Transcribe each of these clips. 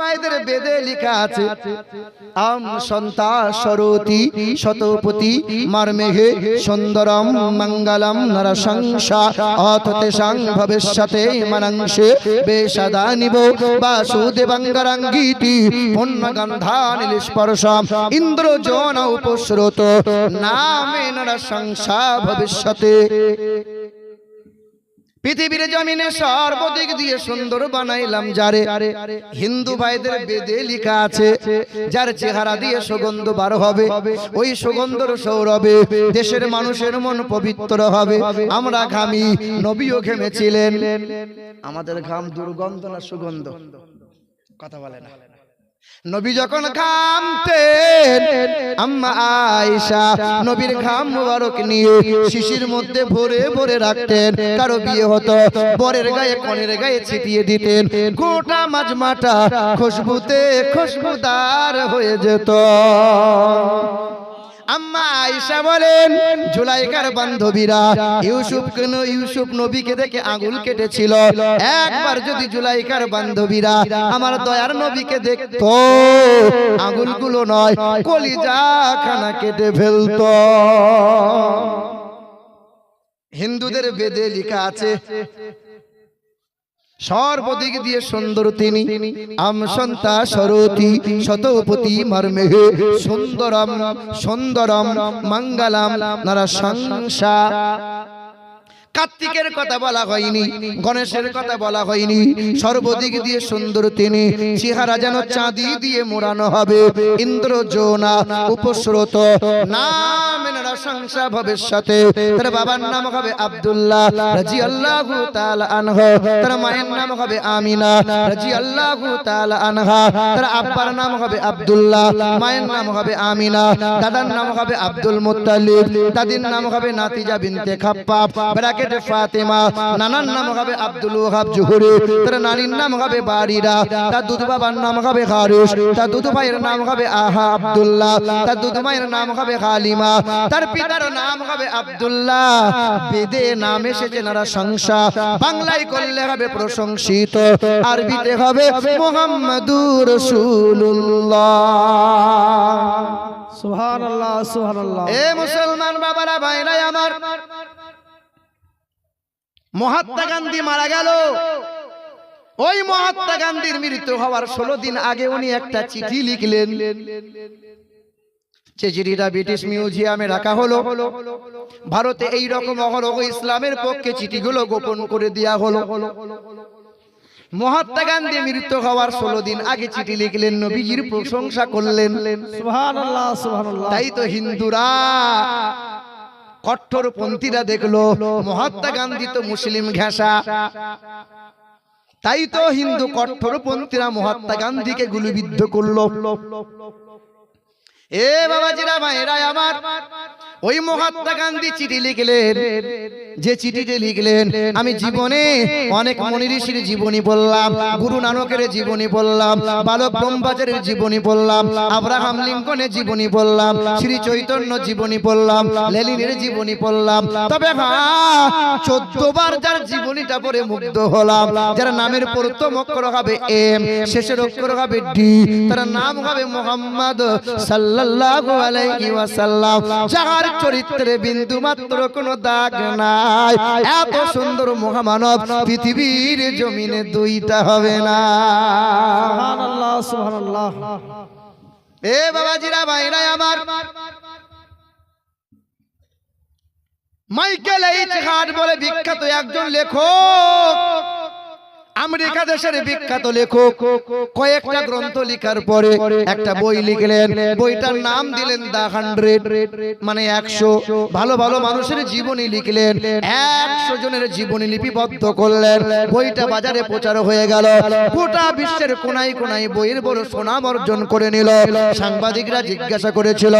মায়েদের বেদে লেখা আছে, আম সন্তা সরতি শতপতি মারমেঘে সুন্দরম মঙ্গলম নরসংসা অথতে সাং ভবিষ্যতে মনংসে বেশদা নিব বাসুদেবঙ্গরঙ্গীতি পুণ্যগন্ধানিল স্পর্শম ইন্দ্র জন উপস্রোত, নামে নরসংসা ভবিষ্যতে। পৃথিবীর জমিনে সর্বদিক দিয়ে সুন্দর বানাইলাম যারে। হিন্দু ভাইদের বেদে লেখা আছে, যার চেহারা দিয়ে সুগন্ধ বার হবে, ওই সুগন্ধর সৌরভে দেশের মানুষের মন পবিত্র হবে। আমরা ঘামি, নবীও ঘেমেছিলেন। আমাদের ঘাম দুর্গন্ধ না সুগন্ধ? কথা বলে না। নবী যখন ঘামতেন আম্মা আয়েশা নবীর খাম মুবারক নিয়ে শিশির মধ্যে ভরে ভরে রাখতেন কারও বিয়ে হতো বরের গায়ে কনের গায়ে ছিটিয়ে দিতেন গোটা মাজমাটা খুশবুতে খুশবুদার হয়ে যেত। আম্মা আয়েশা বলেন জুলাইকার বান্ধবীরা ইউসুফ কেন ইউসুফ নবীকে দেখে আঙুল কেটেছিল? একবার যদি জুলাইকার বান্ধবীরা আমার দয়ার নবীকে দেখতো আঙুলগুলো নয় কলিজা খানা কেটে ফেলতো। হিন্দুদের বেদে লেখা আছে সর্বদিক দিয়ে সুন্দর তিনি। আম সন্তা সরতি শতপতি মর্মেহে সুন্দরম সুন্দরম মঙ্গলম নরসংসা। কার্তিকের কথা বলা হয়নি গণেশের কথা বলা হয়নি। সর্বদিক দিয়ে সুন্দর তিনি। চেহারা যেন চাঁদি দিয়ে মোড়ানো হবে। ইন্দ্র জোনা উপস্রোত। নাম সংসা ভবিষ্যতে তার নাম হবে আব্দুল্লাহ তার দাদার নাম হবে নাতিজা বিনতে খাপ্পা ফাতেমা নানার নাম হবে আব্দুল ওহাব জুহুরি তার নানির নাম হবে বাড়িরা তার দুধ বাবার নাম হবে হারিস তার দুধ ভাইয়ের নাম হবে আহা আব্দুল্লাহ তার দুধ মায়ের নাম হবে হালিমা তার পিতার নাম হবে আব্দুল্লাহ। বেদে নাম এসেছে নারা সংসা। বাংলায় করলে হবে প্রশংসিত। আরবিতে হবে মোহাম্মদুর রাসূলুল্লাহ। সুবহানাল্লাহ সুবহানাল্লাহ। এ মুসলমান বাবারা ভাইরাই আমার। মহাত্মা গান্ধী মারা গেল। ওই মহাত্মা গান্ধীর মৃত্যু হওয়ার ষোলো দিন আগে উনি একটা চিঠি লিখলেন। যে চিঠিটা ব্রিটিশ মিউজিয়ামে রাখা হলো। ভারতে এই রকম অহরহ ইসলামের পক্ষে চিঠিগুলো গোপন করে দেয়া হলো। মহাত্মা গান্ধী মৃত্যু হওয়ার ষোলো দিন আগে চিঠি লিখলেন নবীজির প্রশংসা করলেন। তাই তো হিন্দুরা কঠোর পন্থীরা দেখল মহাত্মা গান্ধী তো মুসলিম ঘেঁষা। তাই তো হিন্দু কঠোর পন্থীরা মহাত্মা গান্ধীকে গুলিবিদ্ধ করল। এ বাবাজিরা ভাইরা আমার। ওই মহাত্মা গান্ধী চিঠি লিখলেন। যে চিঠিতে লিখলেন, আমি জীবনে অনেক মনি ঋষির জীবনী বললাম গুরু নানকের জীবনী বললাম বালক ব্রহ্মবাজারের জীবনী বললাম আব্রাহাম লিঙ্কনের জীবনী বললাম শ্রী চৈতন্য জীবনী বললাম লেলিনের জীবনী বললাম তবে হ্যাঁ চোদ্দ যার জীবনীটা পড়ে মুগ্ধ হলাম, যার নামের প্রথম অক্ষর হবে এম, শেষের অক্ষর হবে ডি, তার নাম হবে মোহাম্মদ সাল্লাল্লাহু আলাইহি চরিত্রে বিন্দু মাত্র কোনো দাগ নাই। এত সুন্দর মহামানব পৃথিবীর জমিনে দুইটা হবে না। এ বাবাজিরা ভাইরা আমার। মাইকেল এইচ হার্ট বলে বিখ্যাত একজন লেখক। আমেরিকা দেশের বিখ্যাত লেখক কয়েকটা গ্রন্থ লেখার পরে একটা বই লিখলেন। বইটার নাম দিলেন দা হান্ড্রেড মানে একশো ভালো ভালো মানুষের জীবনী লিখলেন। একশো জনের জীবনী লিপিবদ্ধ করলেন। বইটা বাজারে প্রচার হয়ে গেল। গোটা বিশ্বের কোনায় কোনায় বইয়ের বড় সুনাম অর্জন করে নিল সাংবাদিকরা জিজ্ঞাসা করেছিল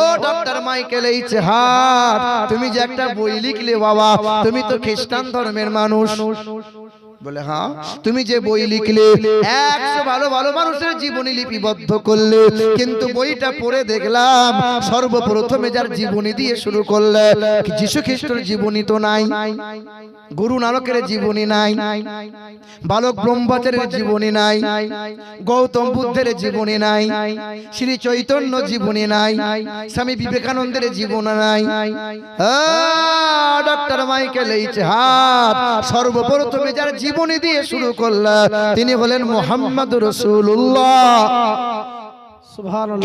ও ডক্টর মাইকেল এইচ হার্ট তুমি যে একটা বই লিখলে বাবা তুমি তো খ্রিস্টান ধর্মের মানুষ বলে হ্যাঁ তুমি যে বই লিখলে একশো ভালো ভালো মানুষের জীবনী লিপিবদ্ধ করলে কিন্তু বইটা পড়ে দেখলাম সর্বপ্রথমে যার জীবনী দিয়ে শুরু করলে যিশু খ্রিস্টের জীবনী তো নাই গুরু নানকের জীবনী নাই বালক ব্রহ্মচারীর জীবনী নাই গৌতম বুদ্ধের জীবনী নাই শ্রী চৈতন্য জীবনী নাই স্বামী বিবেকানন্দের জীবন নাই ডক্টর মাইকেল এইচ হাত সর্বপ্রথমে যার জীবনী দিয়ে শুরু করলেন তিনি হলেন মোহাম্মদ রসুল্লাহ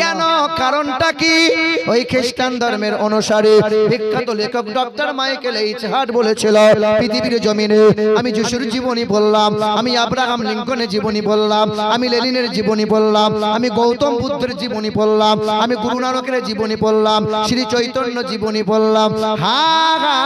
কেন? কারণটা কি? ওই খ্রিস্টান ধর্মের অনুসারে, বিখ্যাত লেখক ডক্টর মাইকেল এইচ হার্ট বলেছিল, পৃথিবীর জমিনে আমি যিশুর জীবনী বললাম, আমি আব্রাহাম লিঙ্কনের জীবনী বললাম, আমি লেনিনের জীবনী বললাম, আমি গৌতম বুদ্ধের জীবনী বললাম, আমি গুরু নানকের জীবনী বললাম, শ্রী চৈতন্য জীবনী বললাম, হা হা,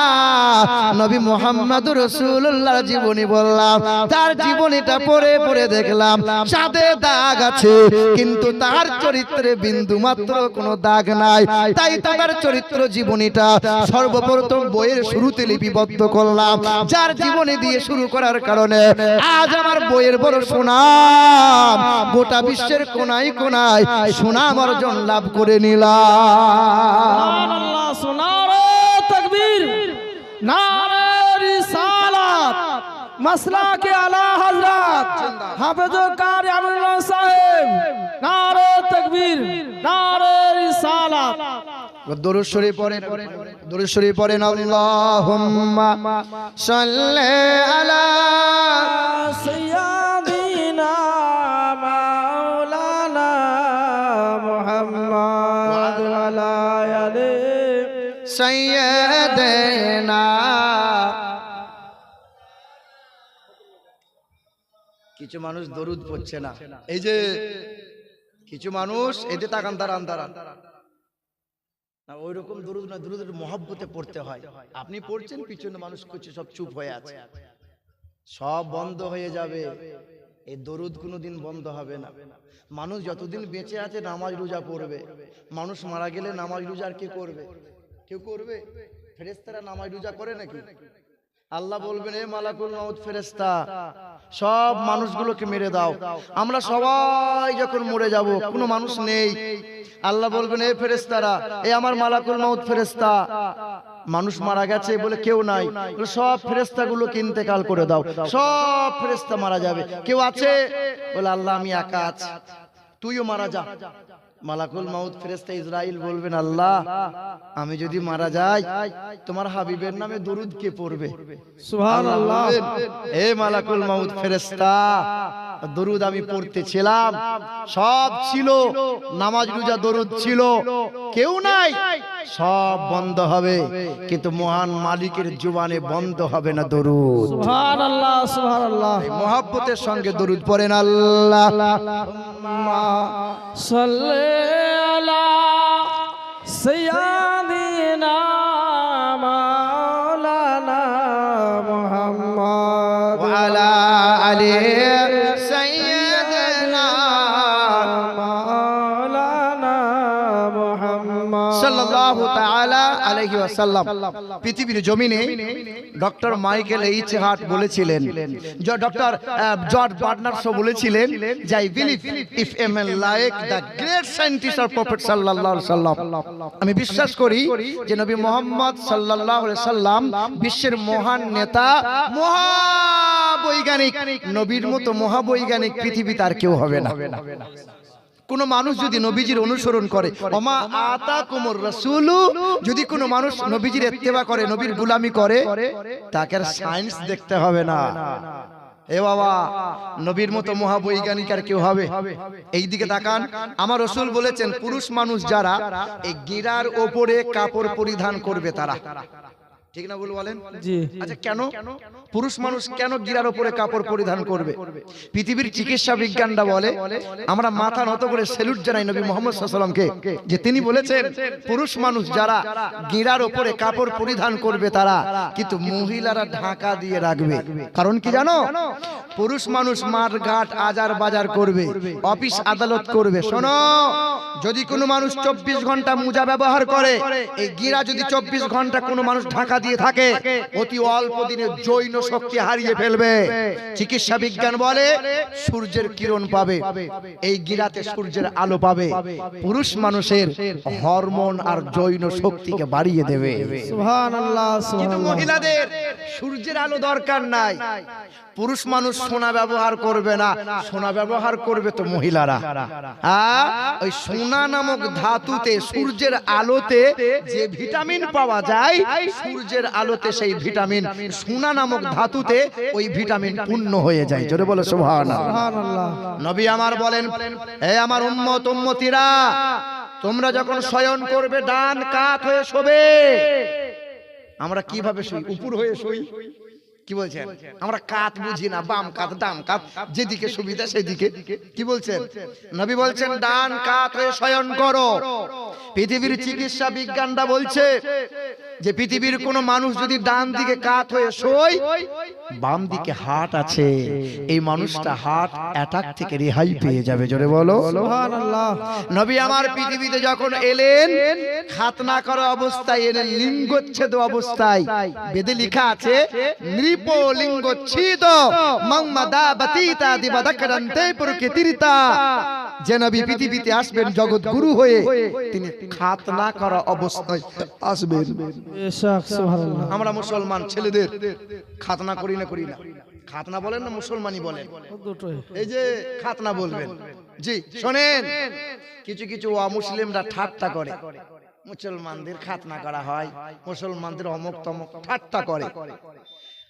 নবী মোহাম্মদ রসুল্লাহ জীবনী বললাম, তার জীবনীটা পড়ে পড়ে দেখলাম, চাঁদে দাগ আছে, কিন্তু তার চরিত্রে বিন্দু মাত্র কোনো দাগ নাই। তাই তার চরিত্র জীবনীটা সর্বপ্রথম বইয়ের শুরুতে লিপিবদ্ধ করলাম। যার জীবনী দিয়ে শুরু করার কারণে আজ আমার বইয়ের বড় সুনাম গোটা বিশ্বের কোনায় কোনায় সুনাম অর্জন লাভ করে নিলাম। মাসলা কে আলা হযরত। হাফেজ কারি সাহেব নবীর নারের সালাত দরুদ শরীফ পড়েন দরুদ শরীফ পড়েন আল্লাহুম্মা সাল্লি আলা সাইয়্যিদিনা মাওলানা সাইয়্যিদিনা কিছু মানুষ দরুদ পড়ছে না। এই যে কিছু মানুষ যে তাকান, দাঁড়ান দাঁড়ান। না ওই রকম দরুদ না, দরুদের মহব্বতে পড়তে হয়। আপনি পড়ছেন, পিছনে মানুষ কিছু সব চুপ হয়ে আছে। সব বন্ধ হয়ে যাবে। এই দরুদ কোনোদিন বন্ধ হবে না। মানুষ যতদিন বেঁচে আছে, নামাজ রোজা পড়বে। মানুষ মারা গেলে নামাজ রোজা আর কে করবে? কেউ করবে? ফেরেস্তারা নামাজ রোজা করে নাকি? আল্লাহ বলবেন, এ মালাকুল মাউত ফেরেস্তা সব মানুষগুলোকে মেরে দাও। আমরা সবাই যখন মরে যাব, কোনো মানুষ নেই। আল্লাহ বলবেন, এ ফেরেস্তারা এ আমার মালাকুল মাউত ফেরেস্তা মানুষ মারা গেছে বলে কেউ নাই। সব ফেরেস্তা গুলো ইন্তেকাল করে দাও। সব ফেরেস্তা মারা যাবে। কেউ আছে? বলে, আল্লাহ, আমি একা আছি। তুইও মারা যা। মালাকুল মাউত ফেরেস্তা ইসরাইল বলবেন আল্লাহ আমি যদি মারা যাই তোমার হাবিবের নামে দরুদ কে পড়বে? সুবহানাল্লাহ। এ মালাকুল মাউত ফেরেস্তা দরুদ আমি পড়তেছিলাম। সব ছিল নামাজ রোজা দরুদ ছিল। কেউ নাই সব বন্ধ হবে। কিন্তু মহান মালিকের জুবানে বন্ধ হবে না দরুদ। সুবহানাল্লাহ সুবহানাল্লাহ। মহাব্বতের সঙ্গে দরুদ পড়েন আল্লাহ। সাল্লি আলা সাইয়্যিদিনা সাল্লাল্লাহু তাআলা আলাইহি ওয়াসাল্লাম পৃথিবীর জমিনে ডক্টর মাইকেল এইচ হার্ট বলেছিলেন। ডক্টর জর্জ বলেছিলেন যে I believe if a man like the great scientist prophet সাল্লাল্লাহু আলাইহি সাল্লাম আমি বিশ্বাস করি যে নবী মোহাম্মদ সাল্লাল্লাহু আলাইহি সাল্লাম বিশ্বের মহান নেতা মহাবৈজ্ঞানিক। নবীর মতো মহাবৈজ্ঞানিক পৃথিবীতে আর কেউ হবে না। কোন মানুষ যদি নবীজির অনুসরণ করে, ওমা আতা কুমর রসুলু, যদি কোনো মানুষ নবীজির ইত্তেবা করে, নবীর গুলামি করে, তাকে আর সায়েন্স দেখতে হবে না। এ বাবা, নবীর মতো মহাবৈজ্ঞানিক আর কেউ হবে? এই দিকে তাকান, আমার রসুল বলেছেন, পুরুষ মানুষ যারা এই গিরার ওপরে কাপড় পরিধান করবে তারা। ঠিক না বল বলেন? আচ্ছা কেন? পুরুষ মানুষ কেন গিরার উপরে কাপড় পরিধান করবে? পৃথিবীর চিকিৎসা বিজ্ঞানরা বলে আমরা মাথা নত করে সেলুট জানাই নবী মোহাম্মদ সাল্লামকে। যে তিনি বলেছেন পুরুষ মানুষ যারা গিরার উপরে কাপড় পরিধান করবে তারা কিন্তু মহিলারা ঢাকা দিয়ে রাখবে। কারণ কি জানো? পুরুষ মানুষ মাঠ ঘাট আজার বাজার করবে অফিস আদালত করবে। শোনো যদি কোনো মানুষ চব্বিশ ঘণ্টা মোজা ব্যবহার করে এই গিরা যদি চব্বিশ ঘণ্টা কোনো মানুষ ঢাকা দিয়ে থাকে অতি অল্প দিনে জৈন শক্তি হারিয়ে ফেলবে। চিকিৎসা বিজ্ঞান বলে সূর্যের কিরণ পাবে এই গিরাতে সূর্যের আলো পাবে পুরুষ মানুষের হরমোন আর জৈন শক্তিকে বাড়িয়ে দেবে। মহিলাদের সূর্যের আলো দরকার নাই। পুরুষ মানুষ সোনা ব্যবহার করবে না সোনা ব্যবহার করবে তো মহিলারা। ওই সোনা নামক ধাতুতে সূর্যের আলোতে যে ভিটামিন পাওয়া যায় সূর্যের আলোতে সেই ভিটামিন সোনা নামক ধাতুতে ওই ভিটামিন পূর্ণ হয়ে যায়। জোরে বলো সুবহানাল্লাহ। সুবহানাল্লাহ। নবী আমার বলেন হে আমার উম্মত উম্মতিরা তোমরা যখন শয়ন করবে ডান কাত হয়ে শোবে। আমরা কীভাবে শুই? উপর হয়ে শুই? কি বলছেন? আমরা কাত বুঝি না বাম কাত ডান কাত যেদিকে সুবিধা সেদিকে। কি বলছেন? নবী বলছেন ডান কাত হয়ে শয়ন করো। পৃথিবীর চিকিৎসা বিজ্ঞানটা বলছে যে পৃথিবীর কোন মানুষ যদি ডান দিকে কাত হয়ে শোয় বাম দিকে হাট আছে। এই মানুষটা হার্ট অ্যাটাক থেকে রেহাই পেয়ে যাবে জোরে বলো। নবী আমার পৃথিবীতে যখন এলেন খাতনা করা অবস্থায় এলেন লিঙ্গচ্ছেদ অবস্থায়। বেদে লেখা আছে নৃপ লিঙ্গচ্ছেদ মংমাদা বাতিতা দিবাদাকরন্তে প্রকৃতিরিতা যে নবী পৃথিবীতে আসবেন জগৎ গুরু হয়ে তিনি খাতনা করা অবস্থায় আসবেন। আমরা মুসলমান ছেলেদের খাতনা করি না করি না। খাতনা বলেন না মুসলমানই বলেন। এই যে খাতনা বলবেন। জি শোনেন। কিছু কিছু অমুসলিমরা ঠাট্টা করে। মুসলমানদের খাতনা করা হয় মুসলমানদের অমুক তমুক ঠাট্টা করে।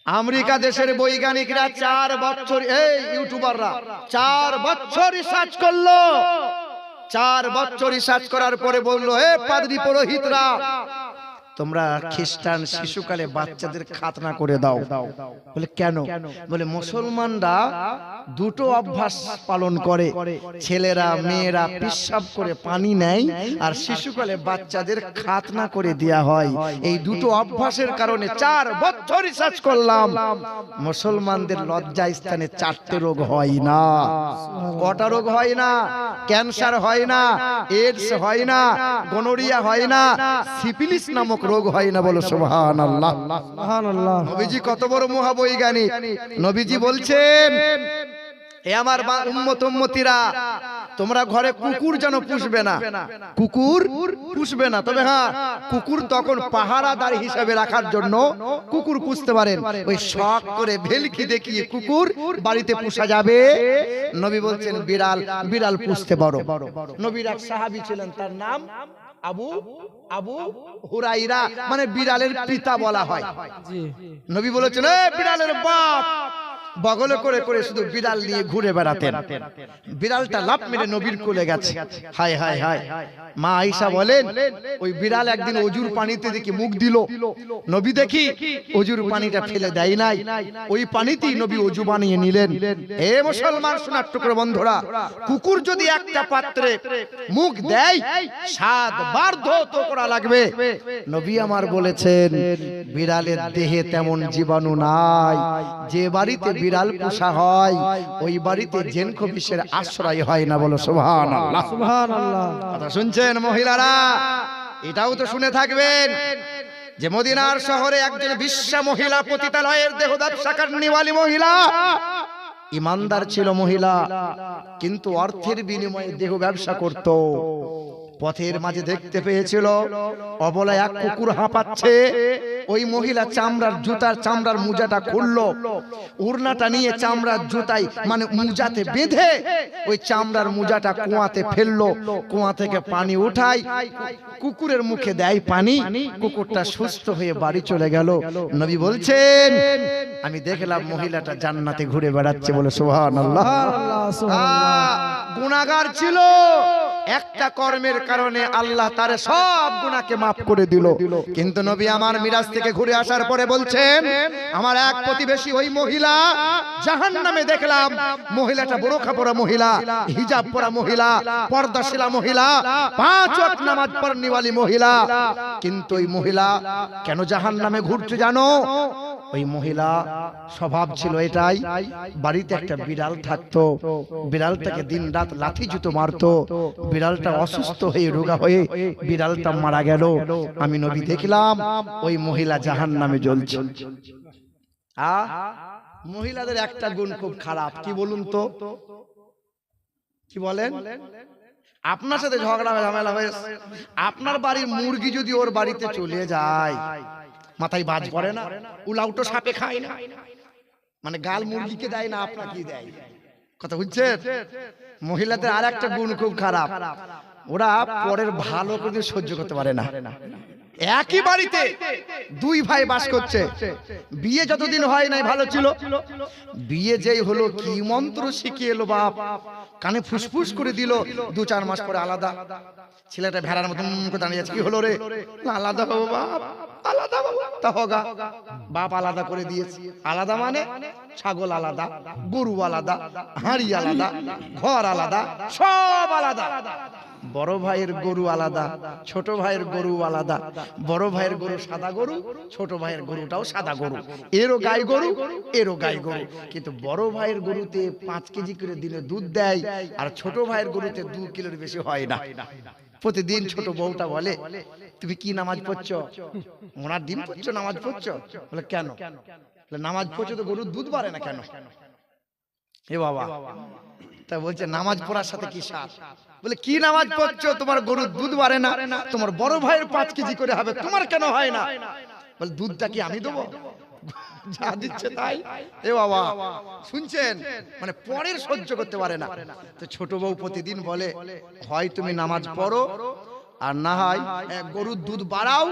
আমেরিকা দেশের বৈজ্ঞানিকরা চার বছর এই ইউটিউবাররা চার বছর রিসার্চ করল। চার বছর রিসার্চ করার পরে বলল হে পাদ্রী পুরোহিতরা তোমরা খ্রিস্টান শিশুকালে বাচ্চাদের খাতনা করে দাও। বলে কেন? বলে মুসলমানরা দুটো অভ্যাস পালন করে। ছেলেরা মেয়েরা পিসাব করে পানি নেয় আর শিশুকালে বাচ্চাদের খাতনা করে দেয়া হয়। এই দুটো অভ্যাসের কারণে চার বছর রিসার্চ করলাম। মুসলমানদের লজ্জা স্থানে চারটে রোগ হয় না। কটা রোগ হয় না? ক্যান্সার হয় না? এইডস হয় না? গনোরিয়া হয় না? সিপিলিস নামক রোগ হয় না বলো? সুবহান আল্লাহ নবীজি কত বড় মহাবৈজ্ঞানিক। নবীজি বলছেন এ আমার বা- উম্মত উম্মতিরা তোমরা ঘরে কুকুর যেন পুষবে না। কুকুর পুষবে না। তবে হ্যাঁ কুকুর তখন পাহারাদার হিসাবে রাখার জন্য কুকুর পুষতে পারেন। ওই শখ করে ভেলকি দেখিয়ে কুকুর বাড়িতে পুষা যাবে। নবী বলছেন বিড়াল বিড়াল পুষতে পারো। নবীর এক সাহাবী ছিলেন তার নাম আবু আবু হুরাইরা মানে বিড়ালের পিতা বলা হয়। নবী বলেছেন "এ বিড়ালের বাপ বগলে করে করে শুধু বিড়াল নিয়ে ঘুরে বেড়াতেন। বিড়ালটা লাভ মেরে নবীর কোলে গেছে। হায়। হায় হায়। মা আয়েশা বলেন ওই বিড়াল একদিন অজুর পানিতে দেখি মুখ দিল। নবী দেখি অজুর পানিটা ফেলে দেয় নাই। ওই পানিতেই নবী অজু বানিয়ে নিলেন। হে মুসলমান সোনার টুকরো বন্ধুরা কুকুর যদি একটা পাত্রে মুখ দেয় সাত বার ধৌত করা লাগবে। নবী আমার বলেছেন বিড়ালের দেহে তেমন জীবাণু নাই। যে বাড়িতে বিড়াল পোষা হয় ওই বাড়িতে জেন খবিসের আশ্রয় হয় না বলো সুবহানাল্লাহ। সুবহানাল্লাহ। কথা শুনছেন মহিলারা, এটাও তো শুনে থাকবেন যে মদিনার শহরে একজন বিশ্বা মহিলা পতিতালয়ের দেহ ব্যবসাকার নিওয়ালি মহিলা, ইমানদার ছিল মহিলা, কিন্তু অর্থের বিনিময়ে দেহ ব্যবসা করত। পথের মাঝে দেখতে পেয়েছিল অবলা এক কুকুর হাঁপাচ্ছে ওই মহিলা চামড়ার জুতার চামড়ার মুজাটা খুললো উড়নাটা নিয়ে চামড়ার জুতাই মানে মুজাতে বেঁধে ওই চামড়ার মুজাটা কুয়াতে ফেলল কুয়া থেকে পানি উঠাই কুকুরের মুখে দেয় পানি কুকুরটা সুস্থ হয়ে বাড়ি চলে গেল। নবী বলছেন আমি দেখলাম মহিলাটা জান্নাতে ঘুরে বেড়াচ্ছে বলে সুবহানাল্লাহ। সুবহানাল্লাহ গুনাগার ছিল। একটা কর্মের কারণে আল্লাহ তার সব গুনাহকে মাফ করে দিল। কিন্তু নবী আমার মিরাজ থেকে ঘুরে আসার পরে বলছেন, আমার এক প্রতিবেশী ওই মহিলা, জাহান্নামে দেখলাম, মহিলাটা বোরখা পরা মহিলা, হিজাব পরা মহিলা, পর্দাশিলা মহিলা, পাঁচ নামাজ পড়নিওয়ালি মহিলা। কিন্তু ওই মহিলা কেন জাহান্নামে ঘুরছে জানো? ওই মহিলা স্বভাব ছিল এটাই। বাড়িতে একটা বিড়াল থাকতো। বিড়ালটাকে দিন রাত লাঠি জুতো মারতো। বিড়ালটা অসুস্থ হয়ে রোগা হয়ে বিড়ালটা মারা গেল। আমি নবী দেখলাম, ওই মহিলা জাহান নামে জ্বলছে। আ, মহিলাদের একটা গুণ খুব খারাপ। কি বলুন তো? কি বলেন? আপনার সাথে ঝগড়া, ঝামেলা হয়ে আপনার বাড়ির মুরগি যদি ওর বাড়িতে চলে যায় মাথায় বাজ পড়ে না? উলাউটো সাপে খায় না? মানে গাল মুরগিকে দেয় না আপনাকে দেয় কথা বুঝছেন? মহিলাদের আর একটা গুণ খুব খারাপ। ওরা পরের ভালো কিন্তু সহ্য করতে পারে না। একই বাড়িতে দুই ভাই বাস করছে। বিয়ে যতদিন হয় নাই ভালো ছিল। বিয়ে যেই হলো কি মন্ত্র শিখিয়ে এলো বাপ? কানে ফুসফুস করে দিল দু চার মাস পরে আলাদা। ছেলেটা ভেড়ার মতন দাঁড়িয়ে আছে। কি হলো রে? আলাদা হব বাপ আলাদা তা হগা বাপ আলাদা করে দিয়েছে। আলাদা মানে ছাগল আলাদা গরু আলাদা হাঁড়ি আলাদা ঘর আলাদা। সব আলাদা। বড় ভাইয়ের গরু আলাদা, ছোট ভাইয়ের গরু আলাদা। বড় ভাইয়ের গরু সাদা গরু, ছোট ভাইয়ের গরুটাও সাদা গরু। এরও গাই গরু, এরও গাই গরু। কিন্তু বড় ভাইয়ের গরুতে পাঁচ কেজি করে দিনে দুধ দেয়, আর ছোট ভাইয়ের গরুতে দু কিলোর বেশি হয় না। প্রতিদিন ছোট বউটা বলে, তুমি কি নামাজ পড়ছো? ওনার ডিম পড়ছো, নামাজ পড়ছো? বলে, কেন? নামাজ পড়ছো তো গরুর দুধ বাড়ে না কেন? এ বাবা। তা বলছে নামাজ পড়ার সাথে কি সাথ? বলে কি নামাজ পড়ছো? তোমার গরুর দুধ বাড়ে না। তোমার বড় ভাইয়ের পাঁচ কেজি করে হবে। তোমার কেন হয় না? বলে দুধটা কি আমি দেবো? যা দিচ্ছে তাই। এ বাবা। শুনছেন? মানে পরের সহ্য করতে পারে না। তো ছোট বউ প্রতিদিন বলে হয় তুমি নামাজ পড়ো আর না হয় গরুর দুধ বাড়াও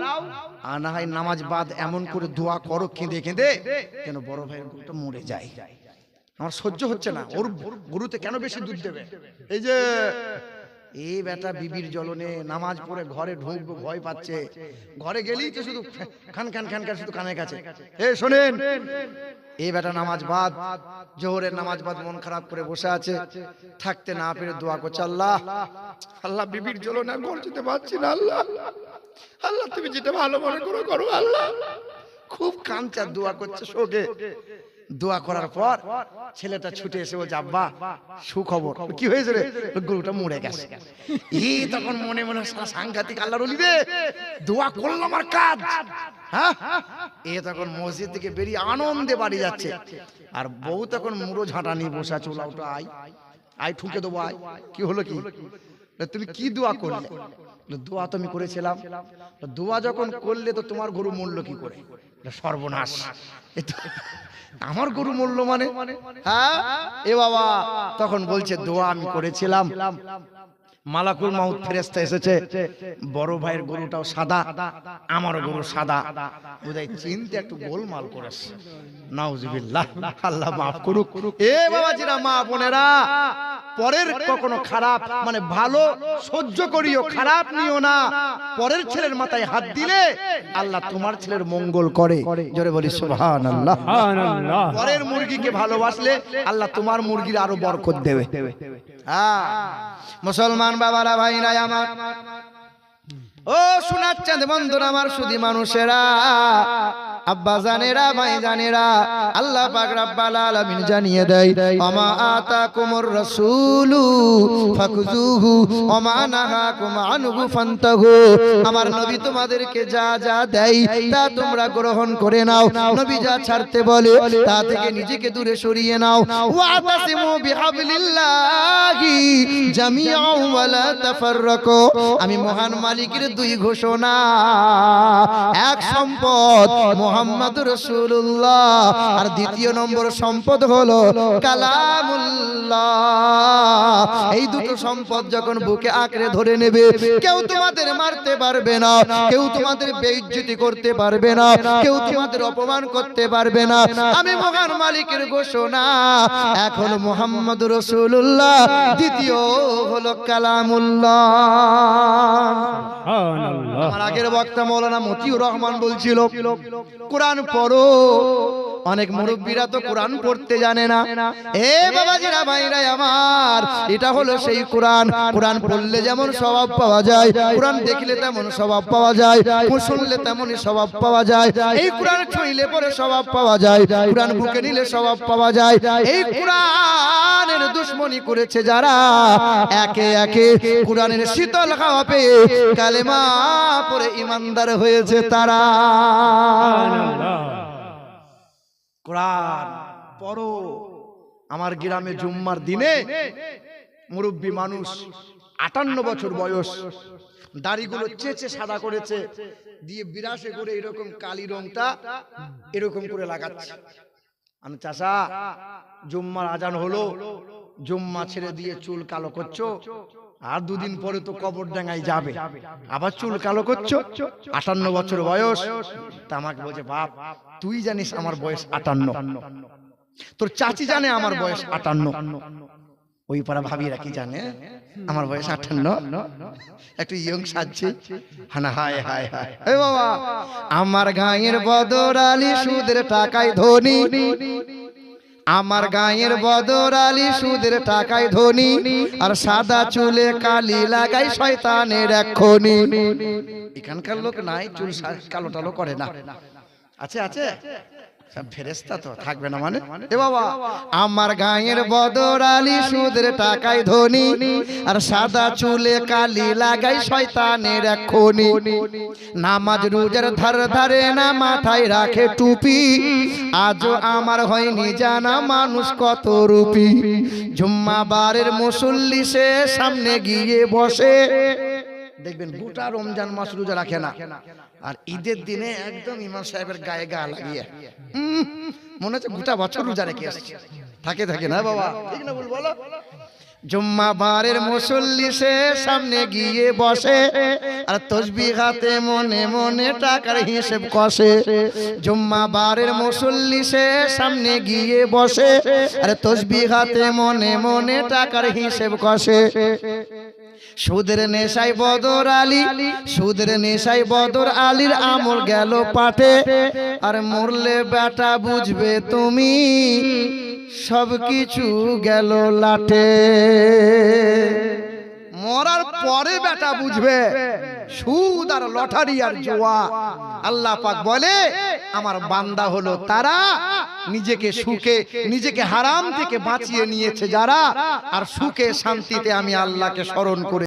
আর না হয় নামাজ বাদ এমন করে দোয়া করো কেঁদে কেঁদে যেন বড় ভাইয়ের গরুটা মরে যায়। আমার সহ্য হচ্ছে না। ওর গরুতে কেন বেশি দুধ দেবে? এই যে এই বেটা বিবির জ্বলনে নামাজ পড়ে ঘরে ঢুকবো ভয় পাচ্ছে। ঘরে গেলেই তো শুধু খান খান খান খান শুধু কানের কাছে। এ শোনেন। এই বেটা নামাজ বাদ। জোহরের নামাজ বাদ মন খারাপ করে বসে আছে। থাকতে না পেরে দোয়া করছে আল্লাহ। আল্লাহ বিবির জ্বলনে আর ঘর যেতে পারছি না আল্লাহ। আল্লাহ তুমি যেটা ভালো মনে করো করো আল্লাহ। খুব কাঞ্চার দোয়া করছে শোকে। দোয়া করার পর ছেলেটা ছুটে এসে বলছে আব্বা সুখবর। কি হয়েছে রে? গরুটা মরে গেছে। এই তখন মনে মনে সাংঘাতিক আল্লাহর অলি রে। দোয়া করল আমার কাজ হ্যাঁ? এ তখন মসজিদ থেকে বেরিয়ে আনন্দে বাড়ি যাচ্ছে। আর বউ তখন মুড়ো ঝাঁটা নিয়ে বসে আছে ওলা ওটা আয় আয় ঠুকে দেবো আয়। কি? হলো কি? তুমি কি দোয়া করলে? দোয়া তো আমি করেছিলাম। দোয়া যখন করলে তো তোমার গরু মূল্য কি করে? সর্বনাশ। আমার গরু মূল্য মানে? হ্যাঁ? এ বাবা তখন বলছে দোয়া আমি করেছিলাম। মালাকুল মাউত ফেরেস্তা এসেছে। বড় ভাইয়ের গরুটাও সাদা আমার গরু সাদা। বোধহয় চিনতে একটু গোলমাল করেছে। নাউজুবিল্লাহ। আল্লাহ মাফ করুক। এ বাবাজিরা মা বোনেরা পরের কখনো খারাপ মানে ভালো সহ্য করিও খারাপ নিও না। পরের ছেলের মাথায় হাত দিলে আল্লাহ তোমার ছেলের মঙ্গল করে। জোরে বলি সুবহান আল্লাহ পরের মুরগিকে ভালোবাসলে আল্লাহ তোমার মুরগির আরও বরকত দেবে। হ্যাঁ। মুসলমান বাবারা ভাই ভাইরা আমার। ও শোনাচ্ছেন বন্ধুরা আমার সুদি মানুষেরা। আব্বা জানেরা, ভাই জানেরা, আল্লাহ পাক রাব্বাল আলামিন জানিয়ে দেয় আমা আতাকুমুর রাসূলু ফাকুজুহু ওমা নাহাকুম আনহু ফান্তাহু। আমার নবী তোমাদেরকে যা যা দেয়, তা তোমরা গ্রহণ করে নাও। নবী যা ছাড়তে বলে, তা থেকে নিজেকে দূরে সরিয়ে নাও। ওয়াতাসিমু বিহাবলিল্লাহি তাফাররাকু। আমি মহান মালিকের দুই ঘোষণা। এক সম্পদ মোহাম্মদ রসুল্লাহ আর দ্বিতীয় নম্বর সম্পদ হলো কালামুল্লাহ। এই দুটো সম্পদ যখন বুকে আঁকড়ে ধরে নেবে কেউ তোমাদের মারতে পারবে না কেউ তোমাদের বেইজ্জতি করতে পারবে না কেউ তোমাদের অপমান করতে পারবে না। আমি মহান মালিকের ঘোষণা এখন মোহাম্মদ রসুল্লাহ দ্বিতীয় হলো কালামুল্লাহ। আমার আগের বক্তা মৌলানা মতিউর রহমান বলছিল, কোরআন পড়ো। অনেক মুরব্বীরা তো কোরআন পড়তে জানে না। এ বাবাজিরা, ভাইরা আমার, এটা হলো সেই কোরআন। কোরআন পড়লে যেমন স্বভাব পাওয়া যায়, কোরআন দেখলে তেমন স্বভাব পাওয়া যায় শুনলে তেমনই স্বভাব পাওয়া যায়, এই কোরআন ছুঁইলে পরে স্বভাব পাওয়া যায়, কোরআন বুকে নিলে স্বভাব পাওয়া যায়, এই কোরআনের দুশ্মনী করেছে যারা, একে একে কোরআনের শীতল হাওয়া পেয়ে কালেমা পরে ইমানদার হয়েছে তারা। কোরআন পড়ো। আমার গ্রামে জুম্মার দিনে মুরব্বী মানুষ আটান্ন বছর বয়স, দাড়িগুলো চেচে সাদা করেছে, দিয়ে বিরাসে করে এরকম কালি রংটা এরকম করে লাগাচ্ছে। আমি চাষা জুম্মার আজান হলো, জুম্মা ছেড়ে দিয়ে চুল কালো করছ আর দুদিন পরে তো কবর ডাঙ্গায় যাবে। আবার চুল কালো করছ? আটান্ন বছর বয়স। তা আমাকে বলছে বাপ তুই জানিস আমার বয়স আটান্ন। তোর চাচি জানে আমার বয়স আটান্ন। ওই পাড়া ভাবিরা কি জানে? আমার বয়স আটান্ন। একটু ইয়ং সাজছে। হানা হায় হায় হায়। এ বাবা আমার গায়ের বদর আলী সুদের টাকায় ধনী। আমার গায়ের বদর আলী সুদের টাকায় ধনী আর সাদা চুলে কালি লাগাই শয়তানের এক্ষুনি। এখানকার লোক নাই চুল কালো টালো করে না। আছে আছে সব ফেরেস্তা তো থাকবে না মানে? এ বাবা আমার গায়ের বদর আলী সুদের টাকায় ধনী আর সাদা চুলে কালি লাগাই শয়তানের এক্ষুনি নামাজ রোজার ধার ধারে না মাথায় রাখে টুপি আজও আমার হয়নি জানা মানুষ কত রূপী। জুম্মা বারের মুসল্লি সে সামনে গিয়ে বসে। দেখবেন গোটা রমজান মাস রোজা রাখে না। আর ঈদের দিনে একদম ইমাম সাহেবের গায়ে গা লাগিয়ে। মনে হচ্ছে গোটা বছর রোজা রেখে আসছে থাকে থাকে না বাবা? ঠিক না বল বলো? জুম্মা বারের মুসল্লি সে সামনে গিয়ে বসে। আর তসবি হাতে মনে মনে টাকার হিসেব কষে। জুম্মা বারের মুসল্লি সে সামনে গিয়ে বসে। আর তসবি হাতে মনে মনে টাকার হিসেব কষে। সুদের নেশাই বদর আলী, সুদের নেশাই বদর আলীর আমল গেল পাঠে আর মরলে বেটা বুঝবে তুমি সব কিছু গেল লাটে। মরার পরে বেটা বুঝবে, সুদ আর লটারি আর জোয়া। আল্লাহ পাক বলে, আমার বান্দা হলো তারা, নিজেকে সুখে, নিজেকে হারাম থেকে বাঁচিয়ে নিয়েছে যারা, আর সুখে শান্তিতে আমি আল্লাহকে স্মরণ করে